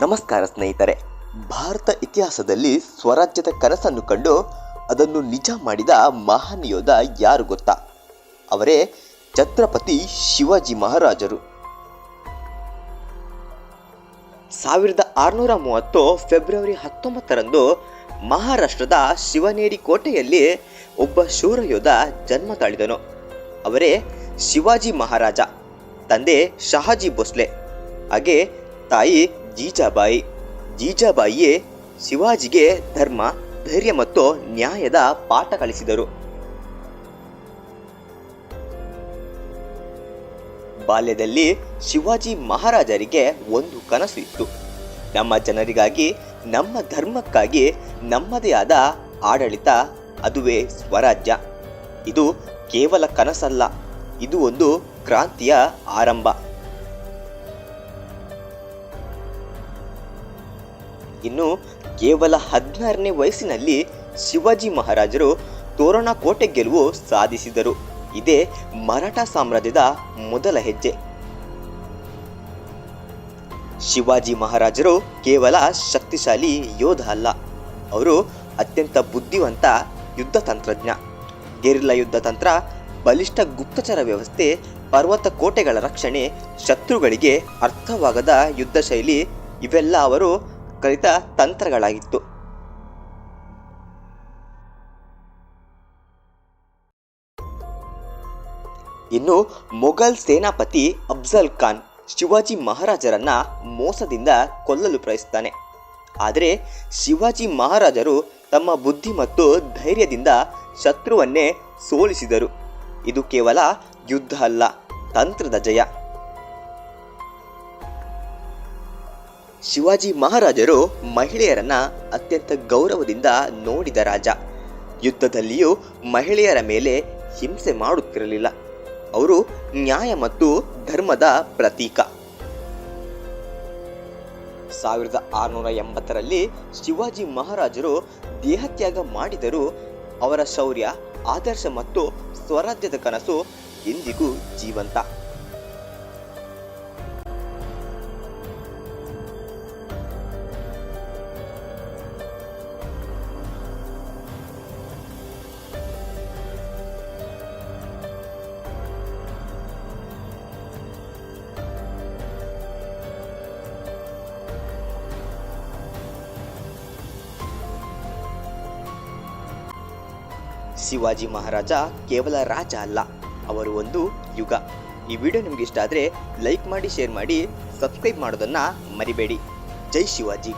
ನಮಸ್ಕಾರ ಸ್ನೇಹಿತರೆ. ಭಾರತ ಇತಿಹಾಸದಲ್ಲಿ ಸ್ವರಾಜ್ಯದ ಕನಸನ್ನು ಕಂಡು ಅದನ್ನು ನಿಜ ಮಾಡಿದ ಮಹಾನ್ ಯೋಧ ಯಾರು ಗೊತ್ತಾ? ಅವರೇ ಛತ್ರಪತಿ ಶಿವಾಜಿ ಮಹಾರಾಜರು. ಸಾವಿರದ ಆರುನೂರ ಮೂವತ್ತು ಫೆಬ್ರವರಿ ಹತ್ತೊಂಬತ್ತರಂದು ಮಹಾರಾಷ್ಟ್ರದ ಶಿವನೇರಿ ಕೋಟೆಯಲ್ಲಿ ಒಬ್ಬ ಶೂರ ಯೋಧ ಜನ್ಮ ತಾಳಿದನು. ಅವರೇ ಶಿವಾಜಿ ಮಹಾರಾಜ, ತಂದೆ ಶಹಾಜಿ ಭೋಸ್ಲೆ. ಹಾಗೆ ತಾಯಿ ಜೀಜಾಬಾಯಿ, ಜೀಜಾಬಾಯಿಯೇ ಶಿವಾಜಿಗೆ ಧರ್ಮ, ಧೈರ್ಯ ಮತ್ತು ನ್ಯಾಯದ ಪಾಠ ಕಲಿಸಿದರು. ಬಾಲ್ಯದಲ್ಲಿ ಶಿವಾಜಿ ಮಹಾರಾಜರಿಗೆ ಒಂದು ಕನಸು ಇತ್ತು. ನಮ್ಮ ಜನರಿಗಾಗಿ, ನಮ್ಮ ಧರ್ಮಕ್ಕಾಗಿ ನಮ್ಮದೇ ಆದ ಆಡಳಿತ, ಅದುವೇ ಸ್ವರಾಜ್ಯ. ಇದು ಕೇವಲ ಕನಸಲ್ಲ, ಇದು ಒಂದು ಕ್ರಾಂತಿಯ ಆರಂಭ. ಇನ್ನು ಕೇವಲ ಹದಿನಾರನೇ ವಯಸ್ಸಿನಲ್ಲಿ ಶಿವಾಜಿ ಮಹಾರಾಜರು ತೋರಣ ಕೋಟೆ ಗೆಲುವು ಸಾಧಿಸಿದರು. ಇದೇ ಮರಾಠ ಸಾಮ್ರಾಜ್ಯದ ಮೊದಲ ಹೆಜ್ಜೆ. ಶಿವಾಜಿ ಮಹಾರಾಜರು ಕೇವಲ ಶಕ್ತಿಶಾಲಿ ಯೋಧ ಅಲ್ಲ, ಅವರು ಅತ್ಯಂತ ಬುದ್ಧಿವಂತ ಯುದ್ಧ ತಂತ್ರಜ್ಞ. ಗೆರಿಲ್ಲ ಯುದ್ಧ ತಂತ್ರ ಬಲಿಷ್ಠ ಗುಪ್ತಚರ ವ್ಯವಸ್ಥೆ, ಪರ್ವತ ಕೋಟೆಗಳ ರಕ್ಷಣೆ, ಶತ್ರುಗಳಿಗೆ ಅರ್ಥವಾಗದ ಯುದ್ಧ ಶೈಲಿ, ಇವೆಲ್ಲ ಅವರು ಕಲಿತ ತಂತ್ರಗಳಾಗಿತ್ತು. ಇನ್ನು ಮೊಘಲ್ ಸೇನಾಪತಿ ಅಫ್ಜಲ್ ಖಾನ್ ಶಿವಾಜಿ ಮಹಾರಾಜರನ್ನ ಮೋಸದಿಂದ ಕೊಲ್ಲಲು ಪ್ರಯತ್ನಿಸ್ತಾನೆ. ಆದರೆ ಶಿವಾಜಿ ಮಹಾರಾಜರು ತಮ್ಮ ಬುದ್ಧಿ ಮತ್ತು ಧೈರ್ಯದಿಂದ ಶತ್ರುವನ್ನೇ ಸೋಲಿಸಿದರು. ಇದು ಕೇವಲ ಯುದ್ಧ ಅಲ್ಲ, ತಂತ್ರದ ಜಯ. ಶಿವಾಜಿ ಮಹಾರಾಜರು ಮಹಿಳೆಯರನ್ನ ಅತ್ಯಂತ ಗೌರವದಿಂದ ನೋಡಿದ ರಾಜ. ಯುದ್ಧದಲ್ಲಿಯೂ ಮಹಿಳೆಯರ ಮೇಲೆ ಹಿಂಸೆ ಮಾಡುತ್ತಿರಲಿಲ್ಲ. ಅವರು ನ್ಯಾಯ ಮತ್ತು ಧರ್ಮದ ಪ್ರತೀಕ. ಸಾವಿರದ ಆರುನೂರ ಎಂಬತ್ತರಲ್ಲಿ ಶಿವಾಜಿ ಮಹಾರಾಜರು ದೇಹತ್ಯಾಗ ಮಾಡಿದರೂ ಅವರ ಶೌರ್ಯ, ಆದರ್ಶ ಮತ್ತು ಸ್ವರಾಜ್ಯದ ಕನಸು ಎಂದಿಗೂ ಜೀವಂತ. ಶಿವಾಜಿ ಮಹಾರಾಜ ಕೇವಲ ರಾಜ ಅಲ್ಲ, ಅವರು ಒಂದು ಯುಗ. ಈ ವಿಡಿಯೋ ನಿಮ್ಗೆ ಇಷ್ಟ ಆದರೆ ಲೈಕ್ ಮಾಡಿ, ಶೇರ್ ಮಾಡಿ, ಸಬ್ಸ್ಕ್ರೈಬ್ ಮಾಡೋದನ್ನು ಮರಿಬೇಡಿ. ಜೈ ಶಿವಾಜಿ.